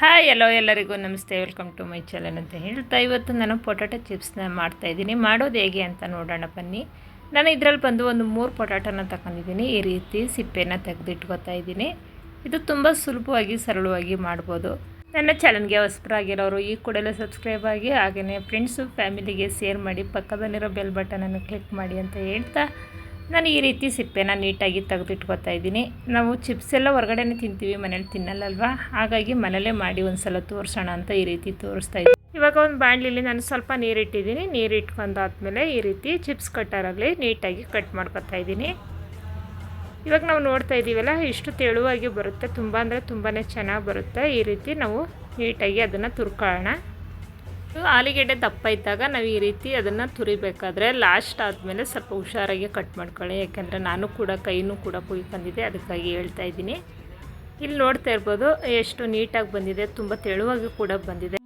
Hi ಎಲ್ಲೋ ಎಲ್ಲರಿಗೂ ನಮಸ್ತೆ. Welcome to my channel ಅಂತ ಹೇಳ್ತಾ ಇವತ್ತು ನಾನು ಪೊಟ್ಯಾಟೊ ಚಿಪ್ಸ್ನ ಮಾಡ್ತಾಯಿದ್ದೀನಿ ಮಾಡೋದು ಹೇಗೆ ಅಂತ ನೋಡೋಣ ಬನ್ನಿ. ನಾನು ಇದರಲ್ಲಿ ಬಂದು ಒಂದು ಮೂರು ಪೊಟ್ಯಾಟೊನ ತಗೊಂಡಿದ್ದೀನಿ. ಈ ರೀತಿ ಸಿಪ್ಪೆನ ತೆಗೆದಿಟ್ಕೋತಾ ಇದ್ದೀನಿ. ಇದು ತುಂಬ ಸುಲಭವಾಗಿ, ಸರಳವಾಗಿ ಮಾಡ್ಬೋದು. ನನ್ನ ಚಾನಲ್ಗೆ ಹೊಸಬರಾಗಿರೋರು ಈ ಕೂಡಲೇ ಸಬ್ಸ್ಕ್ರೈಬ್ ಆಗಿ ಹಾಗೆಯೇ ಫ್ರೆಂಡ್ಸು ಫ್ಯಾಮಿಲಿಗೆ ಶೇರ್ ಮಾಡಿ ಪಕ್ಕದಲ್ಲಿರೋ ಬೆಲ್ ಬಟನನ್ನು ಕ್ಲಿಕ್ ಮಾಡಿ ಅಂತ ಹೇಳ್ತಾ ನಾನು ಈ ರೀತಿ ಸಿಪ್ಪೆನ ನೀಟಾಗಿ ತೆಗೆದಿಟ್ಕೊತಾ ಇದ್ದೀನಿ. ನಾವು ಚಿಪ್ಸ್ ಎಲ್ಲ ಹೊರಗಡೆನೆ ತಿಂತೀವಿ, ಮನೇಲಿ ತಿನ್ನಲ್ಲಲ್ವಾ? ಹಾಗಾಗಿ ಮನೇಲೇ ಮಾಡಿ ಒಂದು ಸಲ ತೋರಿಸೋಣ ಅಂತ ಈ ರೀತಿ ತೋರಿಸ್ತಾ ಇದ್ದೀನಿ. ಇವಾಗ ಒಂದು ಬಾಣಲಿಲಿ ನಾನು ಸ್ವಲ್ಪ ನೀರಿಟ್ಟಿದ್ದೀನಿ. ನೀರು ಇಟ್ಕೊಂಡಾದ್ಮೇಲೆ ಈ ರೀತಿ ಚಿಪ್ಸ್ ಕಟ್ಟರಲ್ಲಿ ನೀಟಾಗಿ ಕಟ್ ಮಾಡ್ಕೊತಾ ಇದ್ದೀನಿ. ಇವಾಗ ನಾವು ನೋಡ್ತಾ ಇದ್ದೀವಲ್ಲ, ಇಷ್ಟು ತೆಳುವಾಗಿ ಬರುತ್ತೆ. ತುಂಬ ಅಂದರೆ ತುಂಬಾ ಚೆನ್ನಾಗಿ ಬರುತ್ತೆ. ಈ ರೀತಿ ನಾವು ನೀಟಾಗಿ ಅದನ್ನು ತುರ್ಕೊಳ್ಳೋಣ. ಆಲೂಗೆಡ್ಡೆ ದಪ್ಪ ಇದ್ದಾಗ ನಾವು ಈ ರೀತಿ ಅದನ್ನು ತುರಿಬೇಕಾದ್ರೆ ಲಾಸ್ಟ್ ಆದಮೇಲೆ ಸ್ವಲ್ಪ ಹುಷಾರಾಗಿ ಕಟ್ ಮಾಡ್ಕೊಳ್ಳಿ. ಯಾಕೆಂದರೆ ನಾನು ಕೂಡ ಕೈನೂ ಕೂಡ ಕುಯ್ಕೊಂಡಿದ್ದೆ ಅದಕ್ಕಾಗಿ ಹೇಳ್ತಾ ಇದ್ದೀನಿ. ಇಲ್ಲಿ ನೋಡ್ತಾ ಇರ್ಬೋದು, ಎಷ್ಟು ನೀಟಾಗಿ ಬಂದಿದೆ, ತುಂಬ ತೆಳುವಾಗಿ ಕೂಡ ಬಂದಿದೆ.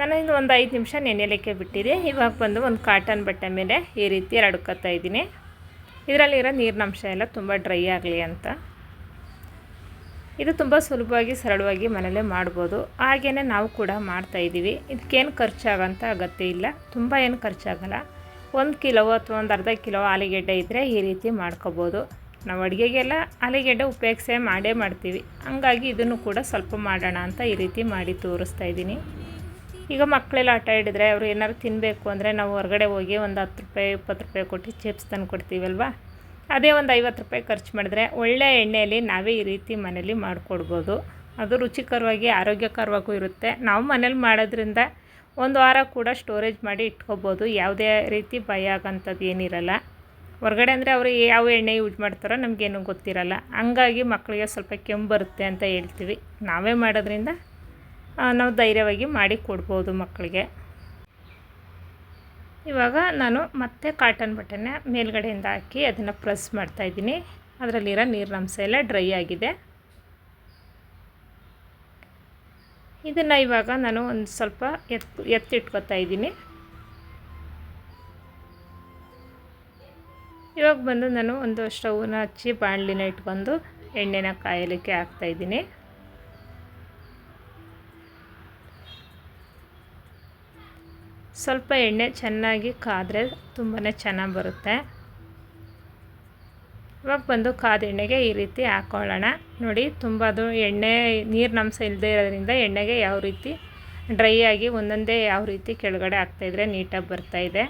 ನಾನು ಇದು ಒಂದು ಐದು ನಿಮಿಷ ನೆನೆಯಲಿಕ್ಕೆ ಬಿಟ್ಟಿದೆ. ಇವಾಗ ಬಂದು ಒಂದು ಕಾಟನ್ ಬಟ್ಟೆ ಮೇಲೆ ಈ ರೀತಿ ಹರಡ್ಕೊತಾ ಇದ್ದೀನಿ. ಇದರಲ್ಲಿರೋ ನೀರಿನಂಶ ಎಲ್ಲ ತುಂಬ ಡ್ರೈ ಆಗಲಿ ಅಂತ. ಇದು ತುಂಬ ಸುಲಭವಾಗಿ, ಸರಳವಾಗಿ ಮನೇಲೇ ಮಾಡ್ಬೋದು. ಹಾಗೆಯೇ ನಾವು ಕೂಡ ಮಾಡ್ತಾಯಿದ್ದೀವಿ ಇದಕ್ಕೇನು ಖರ್ಚಾಗೋಂಥ ಅಗತ್ಯ ಇಲ್ಲ. ತುಂಬ ಏನು ಖರ್ಚಾಗಲ್ಲ. ಒಂದು ಕಿಲೋ ಅಥವಾ ಒಂದು ಅರ್ಧ ಕಿಲೋ ಆಲೂಗೆಡ್ಡೆ ಇದ್ದರೆ ಈ ರೀತಿ ಮಾಡ್ಕೋಬೋದು. ನಾವು ಅಡುಗೆಗೆಲ್ಲ ಆಲೂಗೆಡ್ಡೆ ಉಪಯೋಗಿಸೇ ಮಾಡೇ ಮಾಡ್ತೀವಿ. ಹಂಗಾಗಿ ಇದನ್ನು ಕೂಡ ಸ್ವಲ್ಪ ಮಾಡೋಣ ಅಂತ ಈ ರೀತಿ ಮಾಡಿ ತೋರಿಸ್ತಾ ಇದ್ದೀನಿ. ಈಗ ಮಕ್ಕಳೆಲ್ಲ ಆಟ ಹಿಡಿದ್ರೆ ಅವರು ಏನಾದ್ರು ತಿನ್ನಬೇಕು ಅಂದರೆ ನಾವು ಹೊರಗಡೆ ಹೋಗಿ ಒಂದು ಹತ್ತು ರೂಪಾಯಿ, ಇಪ್ಪತ್ತು ರೂಪಾಯಿ ಕೊಟ್ಟು ಚಿಪ್ಸ್ ತಂದು ಕೊಡ್ತೀವಲ್ವ ಅದೇ ಒಂದು ಐವತ್ತು ರೂಪಾಯಿ ಖರ್ಚು ಮಾಡಿದ್ರೆ ಒಳ್ಳೆಯ ಎಣ್ಣೆಯಲ್ಲಿ ನಾವೇ ಈ ರೀತಿ ಮನೇಲಿ ಮಾಡಿಕೊಡ್ಬೋದು. ಅದು ರುಚಿಕರವಾಗಿ, ಆರೋಗ್ಯಕರವಾಗೂ ಇರುತ್ತೆ. ನಾವು ಮನೇಲಿ ಮಾಡೋದ್ರಿಂದ ಒಂದು ವಾರ ಕೂಡ ಸ್ಟೋರೇಜ್ ಮಾಡಿ ಇಟ್ಕೋಬೋದು. ಯಾವುದೇ ರೀತಿ ಭಯ ಆಗೋಂಥದ್ದು ಏನಿರಲ್ಲ. ಹೊರಗಡೆ ಅಂದರೆ ಅವರು ಯಾವ ಎಣ್ಣೆ ಯೂಸ್ ಮಾಡ್ತಾರೋ ನಮಗೇನು ಗೊತ್ತಿರಲ್ಲ. ಹಂಗಾಗಿ ಮಕ್ಕಳಿಗೆ ಸ್ವಲ್ಪ ಕೆಮ್ಮು ಬರುತ್ತೆ ಅಂತ ಹೇಳ್ತೀವಿ. ನಾವೇ ಮಾಡೋದ್ರಿಂದ ನಾವು ಧೈರ್ಯವಾಗಿ ಮಾಡಿ ಕೊಡ್ಬೋದು ಮಕ್ಕಳಿಗೆ. ಇವಾಗ ನಾನು ಮತ್ತೆ ಕಾಟನ್ ಬಟ್ಟೆನ ಮೇಲ್ಗಡೆಯಿಂದ ಹಾಕಿ ಅದನ್ನು ಪ್ರೆಸ್ ಮಾಡ್ತಾಯಿದ್ದೀನಿ ಅದರಲ್ಲಿರೋ ನೀರಿನಂಶ ಎಲ್ಲ ಡ್ರೈ ಆಗಿದೆ. ಇದನ್ನು ಇವಾಗ ನಾನು ಒಂದು ಸ್ವಲ್ಪ ಎತ್ತು ಎತ್ತಿಟ್ಕೊತಾ ಇದ್ದೀನಿ. ಇವಾಗ ಬಂದು ನಾನು ಒಂದು ಸ್ಟವ್ನ ಹಚ್ಚಿ ಬಾಣಲಿನ ಇಟ್ಕೊಂಡು ಎಣ್ಣೆನ ಕಾಯಲಿಕ್ಕೆ ಹಾಕ್ತಾಯಿದ್ದೀನಿ ಸ್ವಲ್ಪ ಎಣ್ಣೆ ಚೆನ್ನಾಗಿ ಕಾದರೆ ತುಂಬಾ ಚೆನ್ನಾಗಿ ಬರುತ್ತೆ. ಇವಾಗ ಬಂದು ಕಾದ ಎಣ್ಣೆಗೆ ಈ ರೀತಿ ಹಾಕ್ಕೊಳ್ಳೋಣ ನೋಡಿ, ತುಂಬ ಅದು ಎಣ್ಣೆ ನೀರಿನಂಶ ಇಲ್ಲದೆ ಇರೋದ್ರಿಂದ ಎಣ್ಣೆಗೆ ಯಾವ ರೀತಿ ಡ್ರೈ ಆಗಿ ಒಂದೊಂದೇ ಯಾವ ರೀತಿ ಕೆಳಗಡೆ ಆಗ್ತಾಯಿದ್ರೆ ನೀಟಾಗಿ ಬರ್ತಾಯಿದೆ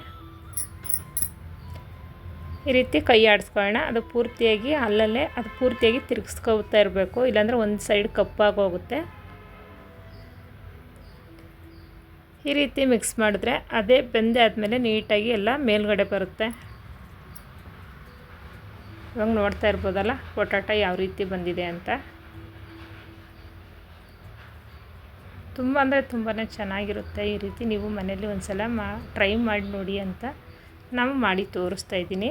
ಈ ರೀತಿ ಕೈ ಆಡಿಸ್ಕೊಳ್ಳೋಣ. ಅದು ಪೂರ್ತಿಯಾಗಿ ಅಲ್ಲಲ್ಲೇ ಅದು ಪೂರ್ತಿಯಾಗಿ ತಿರುಗಿಸ್ಕೋತಾ ಇರಬೇಕು. ಇಲ್ಲಾಂದರೆ ಒಂದು ಸೈಡ್ ಕಪ್ಪಾಗಿ ಹೋಗುತ್ತೆ. ಈ ರೀತಿ ಮಿಕ್ಸ್ ಮಾಡಿದ್ರೆ ಅದೇ ಬೆಂದೆ ಆದಮೇಲೆ ನೀಟಾಗಿ ಎಲ್ಲ ಮೇಲ್ಗಡೆ ಬರುತ್ತೆ. ಇವಾಗ ನೋಡ್ತಾ ಇರ್ಬೋದಲ್ಲ, ಪೊಟಾಟ ಯಾವ ರೀತಿ ಬಂದಿದೆ ಅಂತ. ತುಂಬ ಅಂದರೆ ತುಂಬಾ ಚೆನ್ನಾಗಿರುತ್ತೆ ಈ ರೀತಿ. ನೀವು ಮನೇಲಿ ಒಂದು ಸಲ ಮಾ ಟ್ರೈ ಮಾಡಿ ನೋಡಿ ಅಂತ ನಾವು ಮಾಡಿ ತೋರಿಸ್ತಾ ಇದ್ದೀನಿ.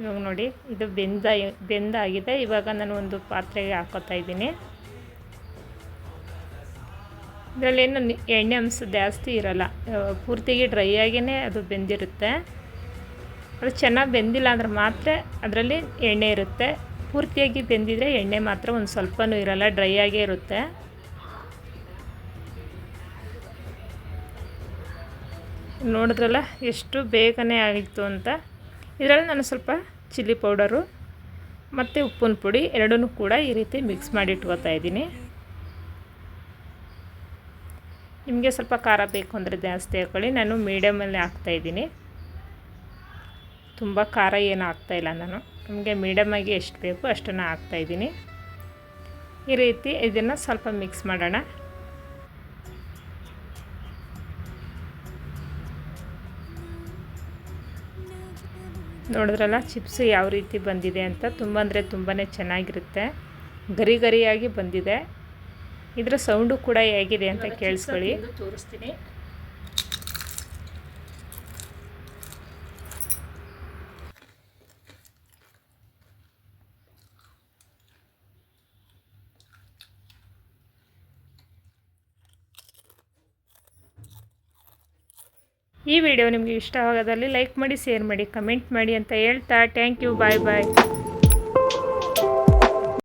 ಇವಾಗ ನೋಡಿ, ಇದು ಬೆಂದ, ಬೆಂದಾಗಿದೆ. ಇವಾಗ ನಾನು ಒಂದು ಪಾತ್ರೆಗೆ ಹಾಕೋತಾ ಇದ್ದೀನಿ. ಇದರಲ್ಲೇನು ಎಣ್ಣೆ ಅಂಶ ಜಾಸ್ತಿ ಇರೋಲ್ಲ. ಪೂರ್ತಿಗೆ ಡ್ರೈ ಆಗಿಯೇ ಅದು ಬೆಂದಿರುತ್ತೆ. ಅದು ಚೆನ್ನಾಗಿ ಬೆಂದಿಲ್ಲ ಅಂದ್ರೆ ಮಾತ್ರ ಅದರಲ್ಲಿ ಎಣ್ಣೆ ಇರುತ್ತೆ. ಪೂರ್ತಿಯಾಗಿ ಬೆಂದಿದ್ರೆ ಎಣ್ಣೆ ಮಾತ್ರ ಒಂದು ಸ್ವಲ್ಪನೂ ಇರೋಲ್ಲ ಡ್ರೈ ಆಗೇ ಇರುತ್ತೆ. ನೋಡಿದ್ರಲ್ಲ ಎಷ್ಟು ಬೇಗನೆ ಆಗಿತ್ತು ಅಂತ. ಇದರಲ್ಲಿ ನಾನು ಸ್ವಲ್ಪ ಚಿಲ್ಲಿ ಪೌಡರು ಮತ್ತು ಉಪ್ಪಿನ ಪುಡಿ ಎರಡನ್ನೂ ಕೂಡ ಈ ರೀತಿ ಮಿಕ್ಸ್ ಮಾಡಿ ಇಟ್ಕೋತಾ ಇದ್ದೀನಿ. ನಿಮಗೆ ಸ್ವಲ್ಪ ಖಾರ ಬೇಕು ಅಂದರೆ ಜಾಸ್ತಿ ಹಾಕ್ಕೊಳ್ಳಿ ನಾನು ಮೀಡಿಯಮಲ್ಲಿ ಹಾಕ್ತಾಯಿದ್ದೀನಿ ತುಂಬ ಖಾರ ಏನು ಹಾಕ್ತಾಯಿಲ್ಲ ನಾನು. ನಿಮಗೆ ಮೀಡಿಯಮಾಗಿ ಎಷ್ಟು ಬೇಕು ಅಷ್ಟನ್ನು ಹಾಕ್ತಾಯಿದ್ದೀನಿ ಈ ರೀತಿ ಇದನ್ನು ಸ್ವಲ್ಪ ಮಿಕ್ಸ್ ಮಾಡೋಣ. ನೋಡಿದ್ರಲ್ಲ, ಚಿಪ್ಸ್ ಯಾವ ರೀತಿ ಬಂದಿದೆ ಅಂತ. ತುಂಬ ಅಂದರೆ ತುಂಬಾ ಚೆನ್ನಾಗಿರುತ್ತೆ. ಗರಿ ಗರಿಯಾಗಿ ಬಂದಿದೆ. ಇದರ ಸೌಂಡು ಕೂಡ ಹೇಗಿದೆ ಅಂತ ಕೇಳಿಸ್ಕೊಳ್ಳಿ. ತೋರಿಸ್ತೀನಿ. ಈ ವಿಡಿಯೋ ನಿಮಗೆ ಇಷ್ಟವಾಗೋದಲ್ಲಿ ಲೈಕ್ ಮಾಡಿ ಶೇರ್ ಮಾಡಿ ಕಮೆಂಟ್ ಮಾಡಿ ಅಂತ ಹೇಳ್ತಾ. Thank you bye bye